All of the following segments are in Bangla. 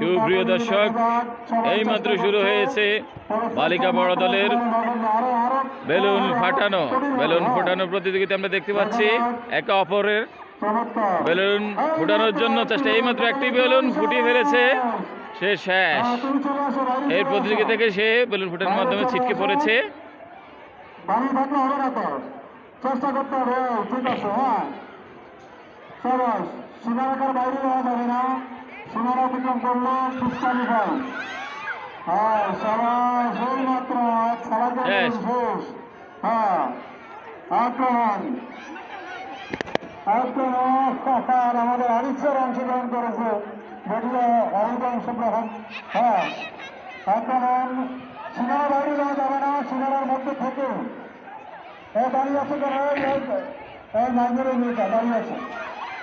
সুপ্রিয় দর্শক এই মাত্র শুরু হয়েছে বালিকা বড় দলের বেলুন ফাটানো বেলুন ফাটানো প্রতিযোগিতা আমরা দেখতে পাচ্ছি। একে অপরের বেলুন ফুটানোর জন্য চেষ্টা। এইমাত্র একটি বেলুন ফুটিয়ে ফেলেছে সে শেষ। চলে এই প্রতিযোগিতা থেকে সে বেলুন ফুটানোর মাধ্যমে ছিটকে পড়েছে। চেষ্টা করতে হবে ঠিক আছে। হ্যাঁ সীমারেখার বাইরে যাওয়া যাবে না সীমানা অতিক্রম করলে ডিসকালিফাই হ্যাঁ সবাই সেই মাত্র শেষ। হ্যাঁ আক্রমণ আমাদের আরিফের অংশগ্রহণ করেছে অবৈধ অংশগ্রহণ হ্যাঁ আক্রমণ সীমানা বাইরে যাওয়া যাবে না সীমানার মধ্যে থেকে দাঁড়িয়ে আছে কেন এই নাইজেরিয়া দাঁড়িয়ে আছে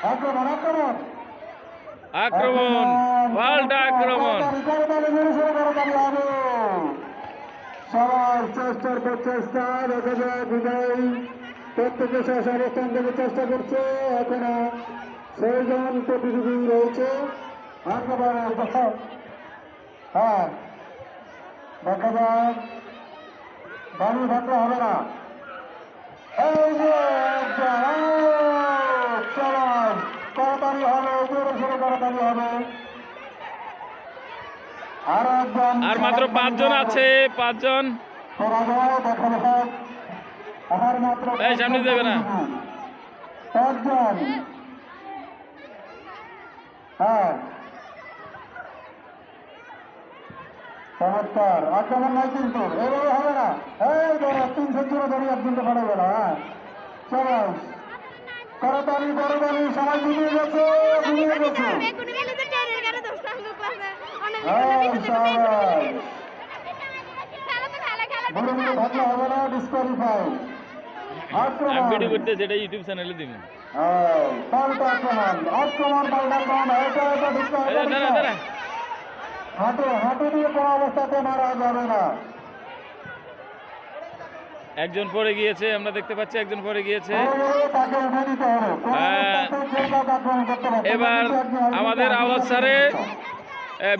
আক্রমণ আক্রমণ। আক্রমণ পাল্টা আক্রমণ। সবার চেষ্টার পর চেষ্টা দেখা যায় বিদায়। প্রত্যেকে শেষ অবস্থান থেকে চেষ্টা করছে এখনও ছয়জন প্রতিযোগী রয়েছে। হ্যাঁ। দেখা যাক দাঁড়িয়ে থাকলে হবে না। এই যে চলাই তাড়াতাড়ি হবে জোরে সোরে তাড়াতাড়ি হবে। আর মাত্র পাঁচজন আছে। পাঁচজন। এই, সামনে যাবে না। পাঁচজন হ্যাঁ। চমৎকার। আক্রমণ নাই কিন্তু। এভাবে হবে না। এই ধরো তিনশো জোরে ধরে গেল হ্যাঁ। চলো। করতালি করতালি সবাই ঘুমিয়ে গেছে ঘুমিয়ে গেছে। বড় বড় থাকলে হবে না ডিসকোয়ালিফাই ভিডিও করতে সেটা ইউটিউব চ্যানেলে দিব। পাল্টা আক্রমণ আক্রমণ পাল্টা এটা এটা হাঁটু হাঁটু দিয়ে কোনো অবস্থাতে মারা যাবে না। একজন পড়ে গিয়েছে আমরা দেখতে পাচ্ছি একজন পড়ে গিয়েছে হ্যাঁ। এবার আমাদের আওয়াজ স্যারে।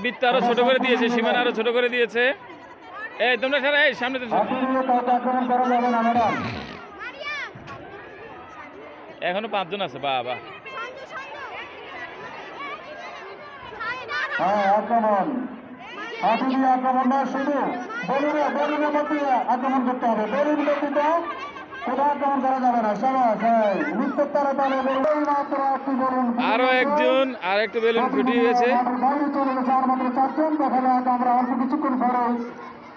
বৃত্ত আরও ছোট করে দিয়েছে সীমানা আরও ছোট করে দিয়েছে এই তোমরা সারা এই সামনে তো এখনও পাঁচজন আছে বাবা বা হ্যাঁ আক্রমণ হাঁটু দিয়ে আক্রমণ না শুধু বেলুনে বেলুনের মধ্যে আক্রমণ করতে হবে। বেলুন ব্যতীত কোথাও আক্রমণ করা যাবে না। তারা তাহলে বেলুন। আরও একজন আর একটু বেলুন আমরা অল্প কিছুক্ষণ পরে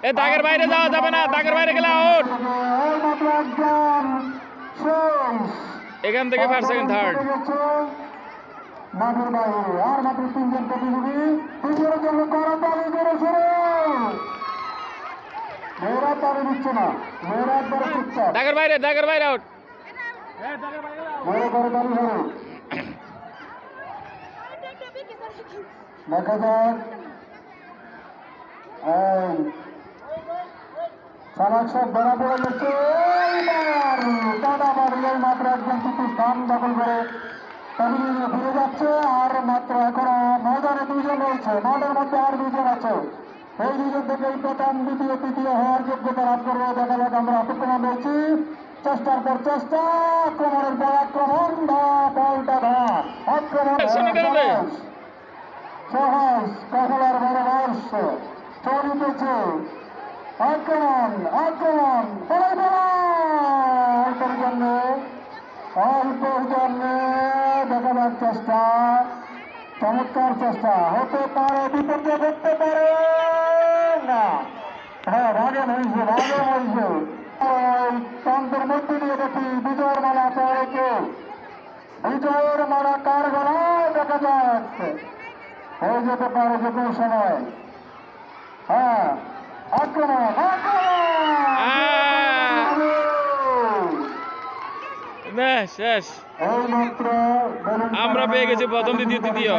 এ দাগের বাইরে যাওয়া যাবে না দাগের বাইরে গেলে আউট। এখান থেকে ফার্স্ট সেকেন্ড থার্ড মাঠের বাইরে আর মাত্র তিনজন প্রতিযোগী তৃতীয় জন্য করতালি করে শুরু মেয়েরা তালি দিচ্ছে না মেয়েরা একবারে চুপচাপ দাগের বাইরে দাগের বাইরে আউট মেয়েরা করতালি শুরু দেখা যাক। চালাক সব ধরা পড়ে গেছে দাদা বাড়ি মাত্র একজন কিন্তু স্থান দখল করে। ফিরে যাচ্ছে আর মাত্র এখনও ময়দানে দুইজন রয়েছে। মাঠের মধ্যে আর দুজন আছে। এই দুজন থেকে প্রথম দ্বিতীয় তৃতীয় হওয়ার যোগ্যতা লাভ করবে দেখা যাক আমরা অপেক্ষমান রয়েছি চেষ্টার পর চেষ্টা আক্রমণের পর আক্রমণ ধা পাল্টা ধা আক্রমণ? সহজ বড় বর্ষ। চলিতেছে আক্রমণ আক্রমণ পড়া অল্পের জন্য অল্পের জন্য দেখা যাক চেষ্টা। চমৎকার চেষ্টা। হতে পারে বিপর্যয় ঘটতে পারে না হ্যাঁ ভাগে প্রান্তের মধ্যে দিয়ে দেখি বিজয়ের মালা পড়ে কে বিজয়ের মালা কার গলায় দেখা যাচ্ছে হয়ে যেতে পারে যে কোনো সময় হ্যাঁ আক্রমণ আক্রমণ আমরা পেয়ে গেছি প্রথম দ্বিতীয়। তৃতীয়